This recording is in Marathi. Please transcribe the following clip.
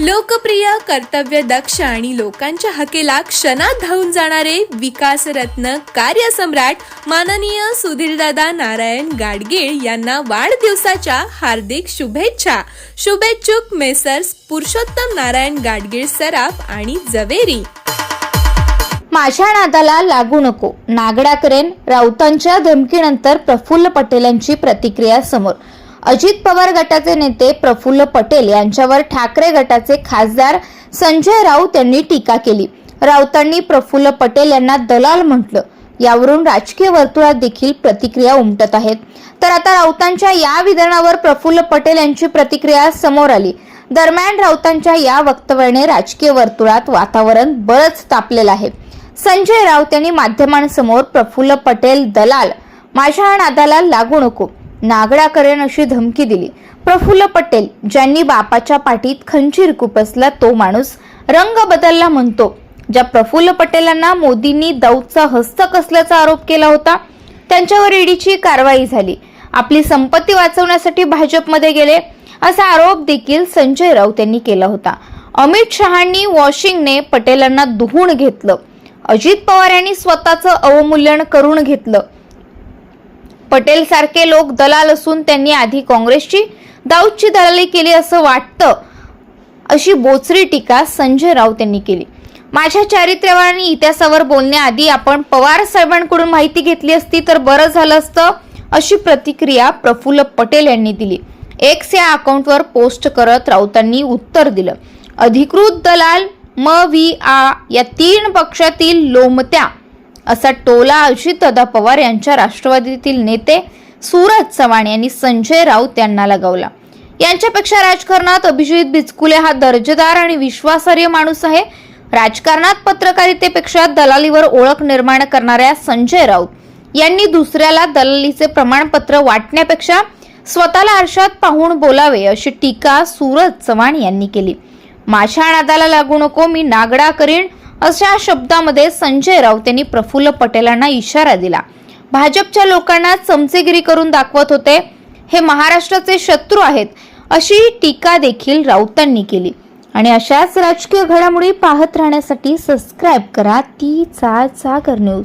लोकप्रिय कर्तव्य दक्ष आणि लोकांच्या हकेला क्षणात धावून जाणारे विकासरत्न कार्यसम्राट माननीय सुधीरदादा नारायण गाडगीळ यांना वाढदिवसाच्या हार्दिक शुभेच्छा. शुभेच्छुक मेसर्स पुरुषोत्तम नारायण गाडगीळ सराफ आणि जवेरी. माझ्या नादाला लागू नको. नागडा करेन राऊतांच्या धमकीनंतर प्रफुल्ल पटेल यांची प्रतिक्रिया समोर. अजित पवार गटाचे नेते प्रफुल्ल पटेल यांच्यावर ठाकरे गटाचे खासदार संजय राऊत यांनी टीका केली. राऊतांनी प्रफुल्ल पटेल यांना दलाल म्हटलं. यावरून राजकीय वर्तुळात देखील प्रतिक्रिया उमटत आहेत. तर आता राऊतांच्या या विधानावर प्रफुल्ल पटेल यांची प्रतिक्रिया समोर आली. दरम्यान राऊतांच्या या वक्तव्याने राजकीय वर्तुळात वातावरण बरंच तापलेलं आहे. संजय राऊत यांनी माध्यमांसमोर प्रफुल्ल पटेल दलाल. माझ्या नादाला लागू नको. नागडा करेन अशी धमकी दिली. प्रफुल्ल पटेल ज्यांनी बापाच्या पाठीत खंचीर कुपसला तो माणूस रंग बदलला म्हणतो ज्या प्रफुल्ल पटेलांना मोदींनी दौदचा हस्तक असल्याचा आरोप केला होता त्यांच्यावर ईडीची कारवाई झाली. आपली संपत्ती वाचवण्यासाठी भाजपमध्ये गेले असा आरोप देखील संजय राऊत यांनी केला होता. अमित शहांनी वॉशिंगने पटेलांना दुहून घेतलं. अजित पवार यांनी स्वतःचं अवमूल्यन करून घेतलं. पटेल सारखे लोक दलाल असून त्यांनी आधी काँग्रेसची दाऊदची दलाली केली असं वाटतं अशी बोचरी टीका संजय राऊत यांनी केली. माझ्या चारित्र्यावर आणि इतिहासावर बोलण्याआधी आपण पवार साहेबांकडून माहिती घेतली असती तर बरं झालं असतं अशी प्रतिक्रिया प्रफुल्ल पटेल यांनी दिली. एक्स या अकाउंटवर पोस्ट करत राऊतांनी उत्तर दिलं. अधिकृत दलाल म व्ही आ या तीन पक्षातील लोमत्या असा टोला अजितदादा पवार यांच्या राष्ट्रवादीतील नेते सूरज चव्हाण यांनी संजय राऊत यांना लगावला. यांच्यापेक्षा राजकारणात अभिजित बिचकुले हा दर्जेदार आणि विश्वासार्ह माणूस आहे. राजकारणात पत्रकारितेपेक्षा दलालीवर ओळख निर्माण करणाऱ्या संजय राऊत यांनी दुसऱ्याला दलालीचे प्रमाणपत्र वाटण्यापेक्षा स्वतःला आरशात पाहून बोलावे अशी टीका सूरज चव्हाण यांनी केली. माझ्या नादाला लागू नको मी नागडा करीन अशा शब्दामध्ये संजय राऊत यांनी प्रफुल्ल पटेलांना इशारा दिला. भाजपच्या लोकांना चमचेगिरी करून दाखवत होते. हे महाराष्ट्राचे शत्रू आहेत अशी टीका देखील राऊतांनी केली. आणि अशाच राजकीय घडामोडी पाहत राहण्यासाठी सबस्क्राईब करा. ती चा सागर न्यूज